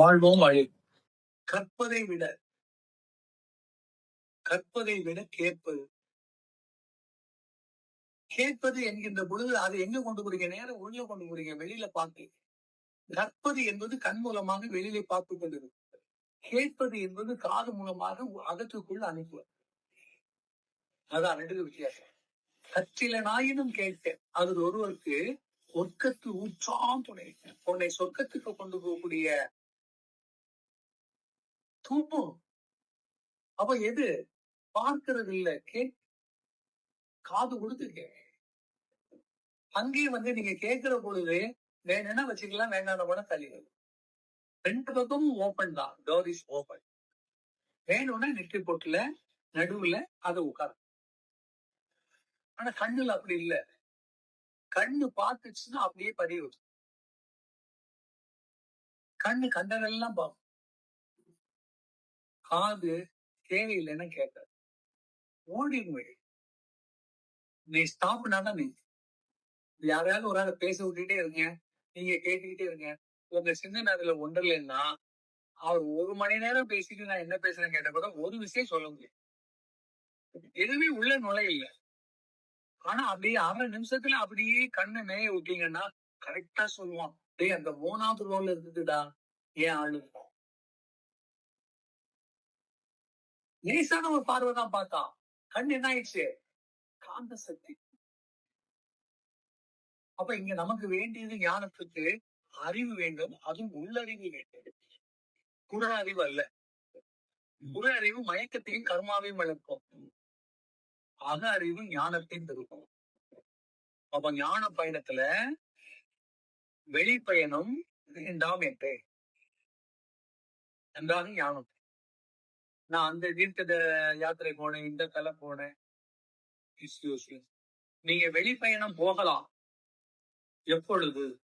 வாழ்வோம் வாழி. கற்பதை விட கற்பதை விட கேட்பது. கேட்பது என்கின்ற பொழுது அதை எங்க கொண்டு போறீங்க? நேரம் உள்ள கொண்டு போறீங்க வெளியில பார்த்து. கற்பது என்பது கண் மூலமாக வெளியில பார்த்து கொண்டிருக்கும் கேட்பது என்பது காது மூலமாக அகத்துக்குள் அனுப்புவது. அதான் ரெண்டு வித்தியாசம். கற்றில நாயினும் கேட்க அது ஒருவருக்கு சொர்க்கத்து ஊற்றாம் துணை. உன்னை சொர்க்கத்துக்கு கொண்டு போகக்கூடிய தூக்கம் அப்ப எது? பார்க்கறது இல்ல கே காது கொடுத்து கே அங்கேயும் வந்து நீங்க கேட்கிற பொழுது வேணும்னா வச்சுக்கலாம் வேண்டாம் கூட தள்ளிடுது. ரெண்டு பக்கமும் ஓபன் தான். டோர் இஸ் ஓபன் வேணும்னா நெற்றி போட்டுல நடுவுல அதை உட்கார ஆனா கண்ணுல அப்படி இல்ல. கண்ணு பார்த்துச்சுன்னா அப்படியே பதிவு கண்ணு கண்டதெல்லாம் பார்க்கும் காது தேவையில்லைன்னு கேட்க ஓடி நீ ஸ்டாப்னா தான் நீ. யாரையாவது ஒரு ஆளை பேச விட்டுட்டே இருங்க. நீங்க கேட்டுக்கிட்டே இருங்க. உங்க சின்ன நேரத்துல ஒன்றலைன்னா அவர் ஒரு மணி நேரம் பேசிட்டு நான் என்ன பேசுறேன்னு கேட்ட கூட ஒரு விஷயம் சொல்ல முடியும் எதுவுமே உள்ள நுழையில. ஆனா அப்படியே அரை நிமிஷத்துல அப்படியே கண்ணை மேய விட்டீங்கன்னா கரெக்டா சொல்லுவான். டேய் அந்த மூணாவது ரோல்ல இருக்குதுடா ஏன் ஆளு லேசான ஒரு பார்வை தான் பார்த்தான். கண் என்ன ஆயிடுச்சு? காந்த சக்தி. அப்ப இங்க நமக்கு வேண்டியது ஞானத்துக்கு அறிவு வேண்டும். அதுவும் உள்ளறிவு வேண்டும். புற அறிவு அல்ல. புற அறிவு மயக்கத்தையும் கர்மாவையும் வளர்க்கும். அக அறிவு ஞானத்தையும் திருக்கும். அப்ப ஞான பயணத்துல வெளிப்பயணம் வேண்டாம் என்றே நன்றாக ஞானம். நான் அந்த தீர்த்த யாத்திரை போனேன் இந்த தலை போனேன். நீங்க வெளிப்பயணம் போகலாம். எப்பொழுது?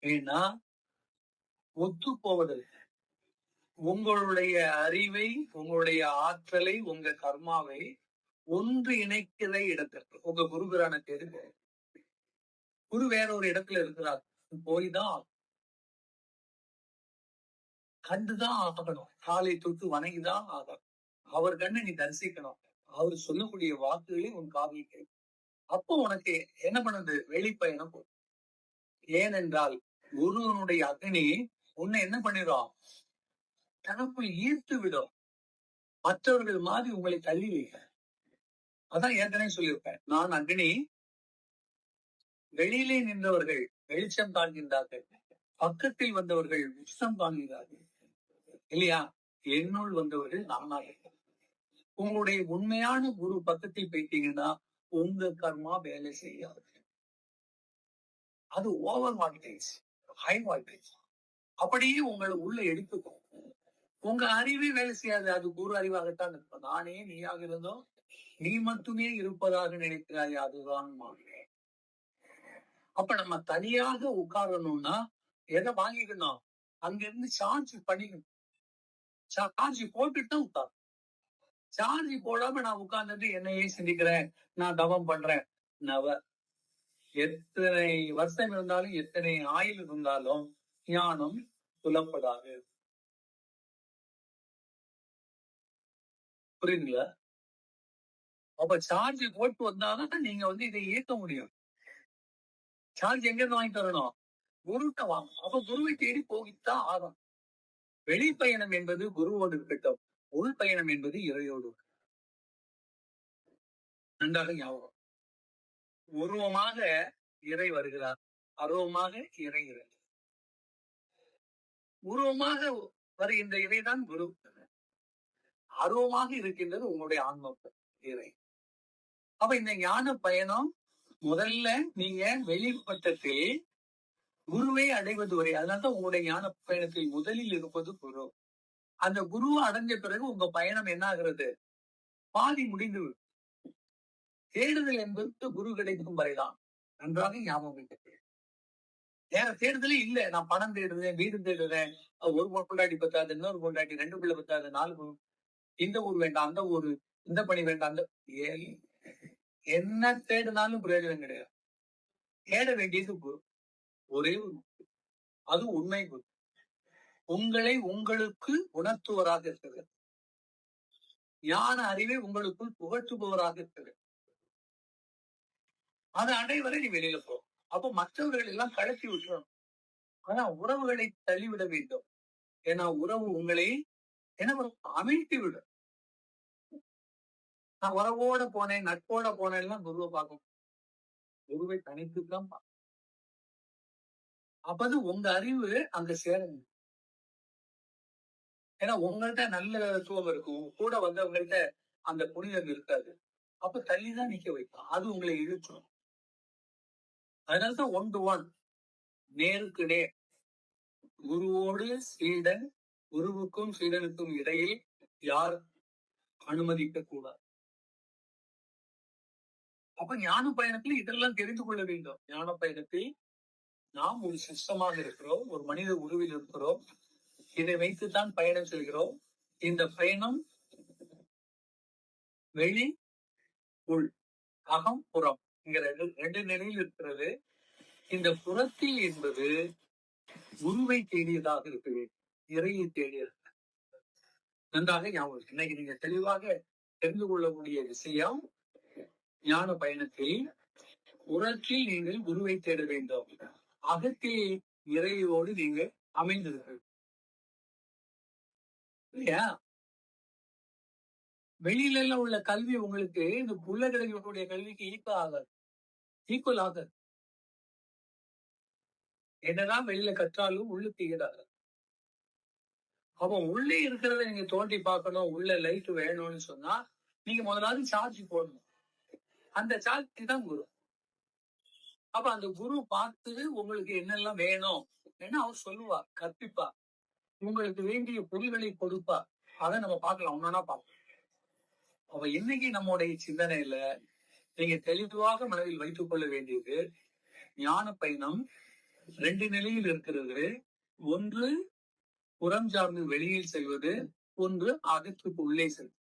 ஏன்னா ஒத்து போவதில்லை. உங்களுடைய அறிவை உங்களுடைய ஆற்றலை உங்க கர்மாவை ஒன்று இணைக்கிற இடத்திற்கு உங்க குருபிரான தெரிந்து குரு வேற ஒரு இடத்துல இருக்கிறார். போய்தான் கண்டுதான் ஆகணும். காலை தொட்டு வணங்கிதான் ஆகணும். அவர் கண்ணை நீ தரிசிக்கணும். அவர் சொல்லக்கூடிய வாக்குகளை உன் காதில் கேட்கும் அப்போ உனக்கு என்ன பண்ணுது? வெளிப்பயணம் போகும் ஏனென்றால் குருவனுடைய அக்னி உன்னை என்ன பண்ணிடும் தனக்குள் ஈர்த்து விடும் மற்றவர்கள் மாதிரி உங்களை தள்ளி வைக்க அதான் ஏற்கனவே சொல்லியிருப்பேன். நான் அக்னி வெளியிலே நின்றவர்கள் வெளிச்சம் காண்கின்றார்கள். பக்கத்தில் வந்தவர்கள் விஷம் காண்கிறார்கள். இல்லையா? என்னுள் வந்தவர்கள் நானாக உங்களுடைய உண்மையான குரு பக்கத்தில் போயிட்டீங்கன்னா உங்க கர்மா வேலை செய்யாது. அது ஓவர் வால்டேஜ் ஹை வால்டேஜ் அப்படியே உங்களை உள்ள எடுத்துக்கும். உங்க அறிவே வேலை செய்யாது. அது குரு அறிவாகத்தான் இருக்கும். நானே நீயாக இருந்தோம். நீ மட்டுமே இருப்பதாக நினைக்கிறாய். அதுதான் மாறேன் அப்ப நம்ம தனியாக உட்காரணும்னா எதை வாங்கிக்கணும்? அங்க இருந்து சார்ஜ் பண்ணிக்கணும். சார்ஜ் போட்டுட்டு தான் உட்கார் சார்ஜ் போடாம நான் உட்கார்ந்துட்டு என்னையே சிந்திக்கிறேன். நான் தவம் பண்றேன். நவ. எத்தனை வருஷம் இருந்தாலும் எத்தனை ஆயுள் இருந்தாலும் ஞானம் புலப்படாது. புரியுதுங்களா? அப்ப சார்ஜ் போட்டு வந்தாதான் நீங்க வந்து இதை இயக்க முடியும். சார்ஜ் எங்க இருந்து வாங்கி தரணும் குருட்ட வாங்க அப்ப குருவை தேடி போகித்தான் ஆகும் வெளிப்பயணம் என்பது குருவோடு இருக்கட்டும் உள் பயணம் என்பது இறையோடு நன்றாக ஞாபகம். உருவமாக இறை வருகிறார் அருவமாக இறை இறை உருவமாக வருகின்ற இறைதான் குரு. அருவமாக இருக்கின்றது உங்களுடைய ஆன்ம இறை. அப்ப இந்த ஞான பயணம் முதல்ல நீங்க வெளிப்பட்டத்தில் குருவை அடைவது வரை அதனால்தான் உங்களுடைய ஞான பயணத்தில் முதலில் இருப்பது குரு. அந்த குருவை அடைஞ்ச பிறகு உங்க பயணம் என்ன ஆகிறது பாதி முடிந்து தேடுதல் என்பது குரு கிடைக்கும் வரைதான். நன்றாக ஞாபகம் வேற தேடுதலே இல்ல. நான் பணம் தேடுறேன் வீடு தேடுறேன் ஒரு பொண்டாட்டி பத்தாது இன்னொரு பொண்டாட்டி ரெண்டு பிள்ளை பத்தாது நாலு இந்த ஊர் வேண்டாம் அந்த ஊரு இந்த பணி வேண்டாம் அந்த என்ன தேடினாலும் பிரயோஜனம் கிடையாது. தேட வேண்டியது குரு. ஒரே ஒரு அது உண்மை உங்களை உங்களுக்கு உணர்த்துவராக இருக்கிறது. ஞான அறிவை உங்களுக்குள் புகழ்த்துபவராக இருக்கிறது. அதை அடைவரை நீ வெளியில போ. அப்போ மற்றவர்கள் எல்லாம் கழட்டி விட்டுறணும். ஆனா உறவுகளை தள்ளிவிட வேண்டும். ஏன்னா உறவு உங்களை என்ன அமைத்து அமிழ்த்தி விடும். நான் உறவோட போனேன் நட்போட போனேன்லாம் குருவை பார்க்கும் குருவை தனித்துதான் பார்க்கணும். அப்பது உங்க அறிவு அங்க சேரணும் ஏன்னா உங்கள்கிட்ட நல்ல தத்துவம் இருக்கும் கூட வந்தவங்கள்ட்ட அந்த புனிதம் இருக்காது. அப்ப தள்ளிதான் நிக்க வைக்கும் அது உங்களை இழுத்துரும் அதனாலதான் ஒன் டு ஒன் நேருக்கு நேர். குருவோடு சீடன் குருவுக்கும் சீடனுக்கும் இடையில் யார் அனுமதிக்க கூடாது. அப்ப ஞான பயணத்தில் இதெல்லாம் தெரிந்து கொள்ள வேண்டும். ஞான பயணத்தில் நாம் ஒரு சிஸ்டமாக இருக்கிறோம் ஒரு மனித உருவில் இருக்கிறோம். இதை வைத்துத்தான் பயணம் செல்கிறோம். இந்த பயணம் வெளி உள் அகம் புறம் இங்க ரெண்டு ரெண்டு நிலையில் இருக்கிறது. இந்த புறத்தில் என்பது குருவை தேடியதாக இருக்க வேண்டும். இறையை தேடியது. நன்றாக ஞாபகம். இன்னைக்கு நீங்க தெளிவாக தெரிந்து கொள்ளக்கூடிய விஷயம் ஞான பயணத்தில் உரத்தில் நீங்கள் குருவை தேட வேண்டும். அகத்தில் நிறைவோடு நீங்க அமைந்தீர்கள். இல்லையா? வெளியில எல்லாம் உள்ள கல்வி உங்களுக்கு இந்த புள்ள கிடைக்கக்கூடிய கல்விக்கு ஈக்குவல் ஆகாது. ஈக்குவல் ஆகாது. என்னதான் வெளியில கற்றாலும் உள்ளுக்கு ஈடாது அப்போ உள்ளே இருக்கிறத நீங்க தோண்டி பார்க்கணும் உள்ள லைட் வேணும்னு சொன்னா நீங்க முதலாவது சார்ஜ் போடணும். அந்த சார்ஜ் தான் குரு. அப்ப அந்த குரு பார்த்து உங்களுக்கு என்னெல்லாம் வேணும் ஏன்னா அவர் சொல்லுவா கற்பிப்பா உங்களுக்கு வேண்டிய பொருள்களை கொடுப்பா அதை நம்ம பார்க்கலாம். ஒன்னா பார்ப்போம். அப்ப இன்னைக்கு நம்முடைய சிந்தனையில நீங்க தெளிவாக மனதில் வைத்துக் கொள்ள வேண்டியது ஞான பயணம் ரெண்டு நிலையில் இருக்கிறது. ஒன்று புறம் சார்ந்து வெளியில் செல்வது ஒன்று அகத்துக்கு உள்ளே செல்வது.